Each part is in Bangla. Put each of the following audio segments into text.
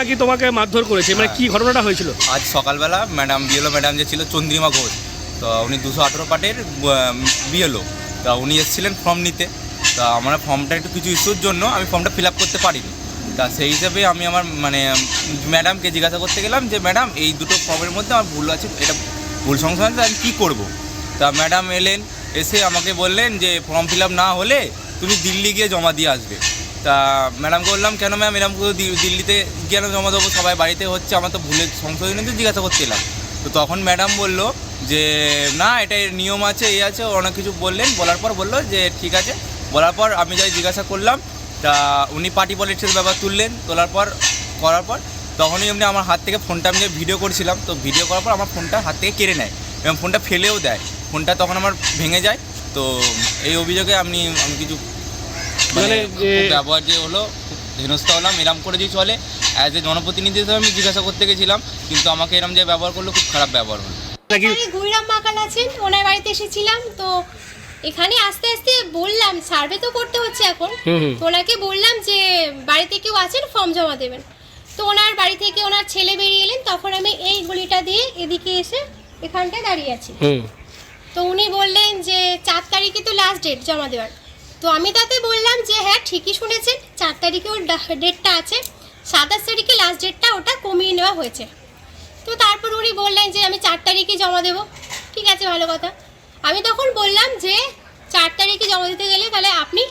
নাকি তোমাকে মারধর করেছে? মানে কি ঘটনাটা হয়েছিল? আজ সকালবেলা ম্যাডাম বিএলও ম্যাডাম যে ছিল চন্দ্রিমা ঘোষ। তো উনি দুশো আঠেরো পার্টের বিএলও। তা উনি এসেছিলেন ফর্ম নিতে। তা আমার ফর্মটা একটু কিছু ইস্যুর জন্য আমি ফর্মটা ফিল আপ করতে পারিনি। তা সেই হিসাবে আমি আমার মানে ম্যাডামকে জিজ্ঞাসা করতে গেলাম যে ম্যাডাম এই দুটো ফর্মের মধ্যে আমার ভুল আছে এটা ভুল সংশোধন আমি কী করব? তা ম্যাডাম এলেন এসে আমাকে বললেন যে ফর্ম ফিল আপ না হলে তুমি দিল্লি গিয়ে জমা দিয়ে আসবে। তা ম্যাডামকে বললাম, কেন ম্যাম এরকম দিল্লিতে কেন জমা দেবো, সবাই বাড়িতে হচ্ছে, আমার তো ভুলের সংশোধনে তো জিজ্ঞাসা করছিলাম তো তখন ম্যাডাম বলল যে, না, এটা নিয়ম আছে এই আছে অনেক কিছু বললেন। বলার পর বলল যে, ঠিক আছে। বলার পর আমি যাই জিজ্ঞাসা করলাম, তা উনি পার্টি পলিটিক্সের ব্যাপার তুললেন, তোলার পর, করার পর তখনই এমনি আমার হাত থেকে ফোনটা আমি ভিডিও করছিলাম, তো ভিডিও করার পর আমার ফোনটা হাত থেকে কেড়ে নেয় এবং ফোনটা ফেলেও দেয়। ফোনটা তখন আমার ভেঙে যায়, তো এই অভিযোগে আমি আমি কিছু মানে মানে ব্যবহার যে হলো খুব হেনস্থা হলাম এরম করে যে চলে। অ্যাজ এ জনপ্রতিনিধি হিসেবে আমি জিজ্ঞাসা করতে গেছিলাম কিন্তু আমাকে এরম যে ব্যবহার করল খুব খারাপ ব্যবহার হলো। গুইরাম মাকাল আছেন ওনার বাড়িতে এসেছিলাম তো এখানে আস্তে আস্তে বললাম সার্ভে তো করতে হচ্ছে এখন। তো ওনাকে বললাম যে বাড়িতে কেউ আছেন? ফর্ম জমা দেবেন। তো ওনার বাড়ি থেকে ওনার ছেলে বেরিয়ে এলেন তখন আমি এই গলিটা দিয়ে এদিকে এসে এখানটায় দাঁড়িয়ে আছি। তো উনি বললেন যে চার তারিখে তো লাস্ট ডেট জমা দেওয়ার। তো আমি তাতে বললাম যে হ্যাঁ ঠিকই শুনেছেন চার তারিখে ওর ডেটটা আছে সাতাশ তারিখে লাস্ট ডেটটা ওটা কমিয়ে নেওয়া হয়েছে। তো তারপর উনি বললেন যে আমি চার তারিখে জমা দেবো। ঠিক আছে ভালো কথা। আমি তখন বললাম যে চার তারিখে জমা দিতে গেলে তাহলে আপনি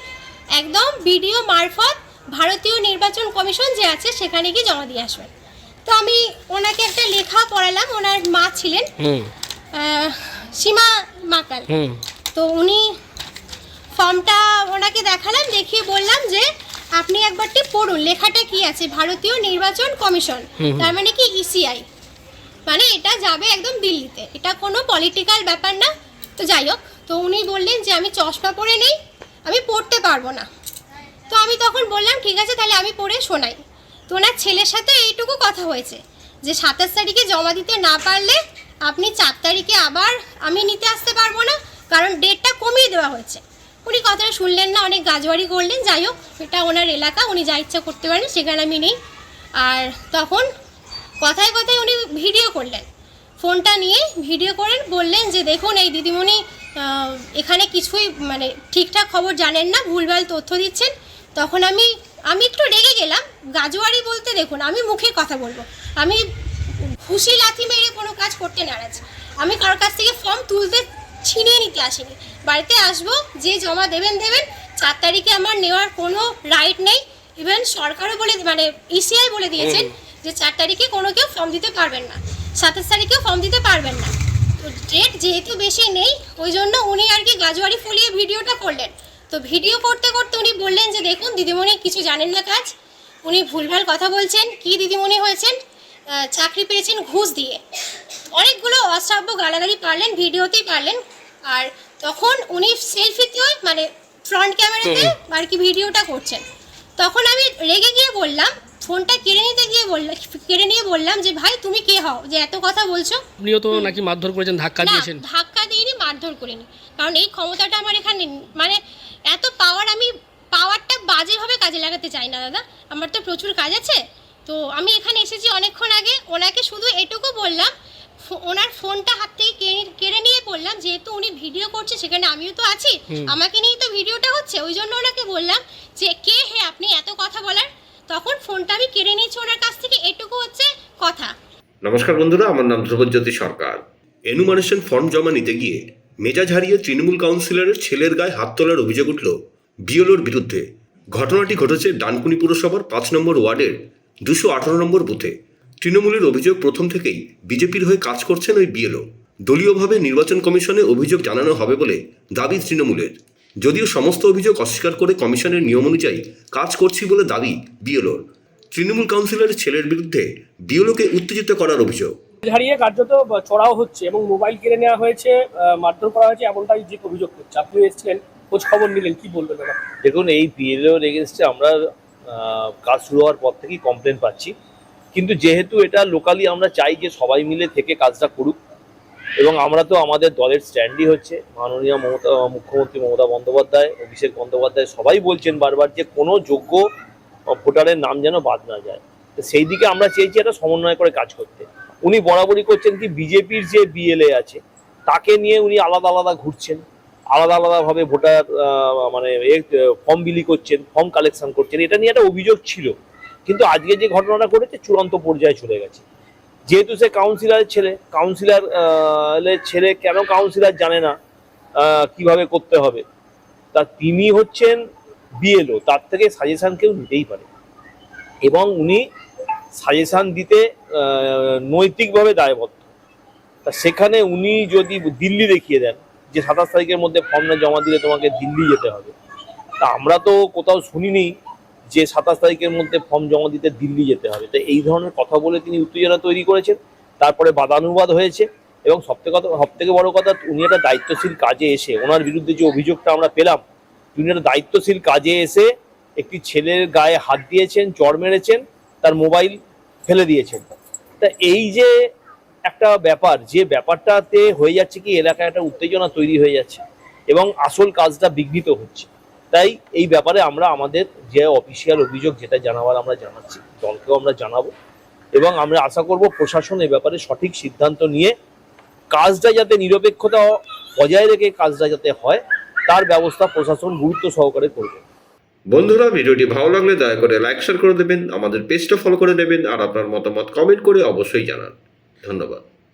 একদম ভিডিও মারফত ভারতীয় নির্বাচন কমিশন যে আছে সেখানে গিয়ে জমা দিয়ে আসবেন। তো আমি ওনাকে একটা লেখা পড়ালাম ওনার মা ছিলেন সীমা মাকাল। তো উনি ফর্মটা ওনাকে দেখালাম দেখিয়ে বললাম যে আপনি একবারটি পড়ুন লেখাটা কি আছে? ভারতীয় নির্বাচন কমিশন। তার মানে কি ইসিআই মানে এটা যাবে একদম দিল্লিতে। এটা কোনো পলিটিক্যাল ব্যাপার না। তো যাই হোক তো উনি বললেন যে আমি চশমা পরে নেই আমি পড়তে পারব না। তো আমি তখন বললাম ঠিক আছে তাহলে আমি পড়ে শোনাই। তো ওনার ছেলের সাথে এইটুকু কথা হয়েছে যে সাতাশ তারিখে জমা দিতে না পারলে আপনি চার তারিখে আবার আমি নিতে আসতে পারব না কারণ ডেটটা কমিয়ে দেওয়া হয়েছে। উনি কথাটা শুনলেন না, অনেক গাজবাড়ি করলেন, যাই হোক এটা ওনার এলাকা, উনি যা ইচ্ছা করতে পারেন, সেখানে আমি নেই। আর তখন কথায় কথায় উনি ভিডিও করলেন। ফোনটা নিয়ে ভিডিও করেন, বললেন যে, দেখুন, এই দিদিমণি এখানে কিছুই মানে ঠিকঠাক খবর জানেন না, ভুলভাল তথ্য দিচ্ছেন। তখন আমি আমি একটু রেগে গেলাম। গাজোয়ারি বলতে দেখুন, আমি মুখে কথা বলব। আমি খুশি লাথি মেরে কোনো কাজ করতে নারাজ। আমি কারোর কাছ থেকে ফর্ম তুলতে ছিনিয়ে নিতে আসিনি। বাড়িতে আসব যে জমা দেবেন দেবেন চার তারিখে আমার নেওয়ার কোনো রাইট নেই। ইভেন সরকারও বলে মানে ইসিআই বলে দিয়েছেন যে চার তারিখে কোনো কেউ ফর্ম দিতে পারবেন না। সাতাশ তারিখেও ফর্ম দিতে পারবেন না। তো ডেট যেহেতু বেশি নেই ওই জন্য উনি আর কি গাজুয়ারি ফুলিয়ে ভিডিওটা করলেন। তো ভিডিও করতে করতে উনি বললেন যে দেখুন দিদিমণি কিছু জানেন না কাজ। উনি ভুলভাল কথা বলছেন। কি দিদিমণি হয়েছেন? চাকরি পেয়েছেন ঘুষ দিয়ে। অনেকগুলো অশ্রাব্য গালাগালি পারলেন ভিডিওতেই পারলেন। আর তখন উনি সেলফিতেও মানে ফ্রন্ট ক্যামেরাতে আর কি ভিডিওটা করছেন। তখন আমি রেগে গিয়ে বললাম ফোনটা কেড়ে নিতে গিয়ে বললাম কেড়ে নিয়ে বললাম যে ভাই তুমি কে হও? যে এত কথা বলছো? আপনিও তো নাকি মারধর করেছেন ধাক্কা না দিয়েছেন। ধাক্কা দিইনি মারধর করিনি। কারণ এই ক্ষমতাটা আমার এখানে মানে এত পাওয়ার আমি পাওয়ারটা বাজেভাবে কাজে লাগাতে চাই না দাদা। আমার তো প্রচুর কাজ আছে। তো আমি এখানে এসেছি অনেকক্ষণ আগে। ওনাকে শুধু এটুকু বললাম ওনার ফোনটা হাত থেকে কেড়ে- নিয়ে বললাম যেহেতু উনি ভিডিও করছে সেখানে আমিও তো আছি। আমাকে নিয়েই তো ভিডিওটা হচ্ছে ওই জন্য ওনাকে বললাম যে কে হে আপনি? এত কথা বলার? তখন ফোনটা আমি কেড়ে নিয়েছি ওনার কাছ থেকে এটুকু হচ্ছে কথা। নমস্কার বন্ধুরা আমার নাম ধ্রুবজ্যোতি সরকার। এনুমারেশন ফর্ম জমা নিতে গিয়ে মেজাজ হারিয়ে তৃণমূল কাউন্সিলরের ছেলের গায়ে হাত তোলার অভিযোগ উঠল বিএলওর বিরুদ্ধে। ঘটনাটি ঘটেছে ডানকুনি পুরসভার পাঁচ নম্বর ওয়ার্ডের দুশো আঠারো নম্বর বুথে। তৃণমূলের অভিযোগ প্রথম থেকেই বিজেপির হয়ে কাজ করছেন ওই বিএলও। দলীয়ভাবে নির্বাচন কমিশনে অভিযোগ জানানো হবে বলে দাবি তৃণমূলের। যদিও সমস্ত অভিযোগ অস্বীকার করে কমিশনের নিয়ম অনুযায়ী কাজ করছি বলে দাবি বিএলওর। তৃণমূল কাউন্সিলরের ছেলের বিরুদ্ধে বিএলওকে উত্তেজিত করার অভিযোগ। হারিয়ে কার্যত চড়াও হচ্ছে এবং মোবাইল কেড়ে নেওয়া হয়েছে মারধর করা হয়েছে এমনটাই যে অভিযোগ করছে। আপনি এসেছিলেন খোঁজ খবর নিলেন কি বলবেন দেখুন এই পিএলওর এগেনস্টে আমরা কাজ শুরু হওয়ার পর থেকেই কমপ্লেন পাচ্ছি। কিন্তু যেহেতু এটা লোকালি আমরা চাই যে সবাই মিলে থেকে কাজটা করুক, এবং আমরা তো আমাদের দলের স্ট্যান্ডই হচ্ছে, মাননীয় মমতা, মুখ্যমন্ত্রী মমতা বন্দ্যোপাধ্যায়, অভিষেক বন্দ্যোপাধ্যায় সবাই বলছেন বারবার যে কোনো যোগ্য ভোটারের নাম যেন বাদ না যায়। তো সেই দিকে আমরা চেয়েছি একটা সমন্বয় করে কাজ করতে। উনি বরাবরই করছেন কি বিজেপির যে বিএলএ আছে, তাকে নিয়ে উনি আলাদা আলাদা ঘুরছেন, আলাদা আলাদাভাবে ভোটার মানে ফর্ম বিলি করছেন, ফর্ম কালেকশন করছেন, এটা নিয়ে একটা অভিযোগ ছিল। কিন্তু আজকে যে ঘটনাটা ঘটেছে, চূড়ান্ত পর্যায়ে চলে গেছে। যেহেতু সে কাউন্সিলারের ছেলে কাউন্সিলর ছেলে কেন কাউন্সিলার জানে না কীভাবে করতে হবে? তা তিনি হচ্ছেন বিএলও তার থেকে সাজেশান কেউ নিতেই পারে। এবং উনি সাজেশান দিতে নৈতিকভাবে দায়বদ্ধ। তা সেখানে উনি যদি দিল্লি দেখিয়ে দেন যে সাতাশ তারিখের মধ্যে ফর্ম না জমা দিলে তোমাকে দিল্লি যেতে হবে। তা আমরা তো কোথাও শুনিনি যে সাতাশ তারিখের মধ্যে ফর্ম জমা দিতে দিল্লি যেতে হবে। তো এই ধরনের কথা বলে তিনি উত্তেজনা তৈরি করেছেন। তারপরে বাদানুবাদ হয়েছে এবং সবথেকে কথা সব থেকে বড় কথা, উনি একটা দায়িত্বশীল কাজে এসে, ওনার বিরুদ্ধে যে অভিযোগটা আমরা পেলাম, উনি একটা দায়িত্বশীল কাজে এসে একটি ছেলের গায়ে হাত দিয়েছেন চড় মেরেছেন, তার মোবাইল ফেলে দিয়েছেন। তা এই যে একটা ব্যাপার, যে ব্যাপারটাতে হয়ে যাচ্ছে কি, এলাকায় একটা উত্তেজনা তৈরি হয়ে যাচ্ছে এবং আসল কাজটা বিঘ্নিত হচ্ছে। তাই এই ব্যাপারে আমরা আমাদের যে অফিসিয়াল অভিযোগ যেটা জানাবার আমরা জানাচ্ছি, দলকেও আমরা জানাব এবং আমরা আশা করব প্রশাসন এই ব্যাপারে সঠিক সিদ্ধান্ত নিয়ে কাজটা যাতে নিরপেক্ষতা বজায় রেখে কাজটা যাতে হয়, তার ব্যবস্থা প্রশাসন গুরুত্ব সহকারে করবে। বন্ধুরা, ভিডিওটি ভালো লাগলে দয়া করে লাইক শেয়ার করে দেবেন, আমাদের পেজটা ফলো করে নেবেন আর আপনার মতামত কমেন্ট করে অবশ্যই জানান। ধন্যবাদ।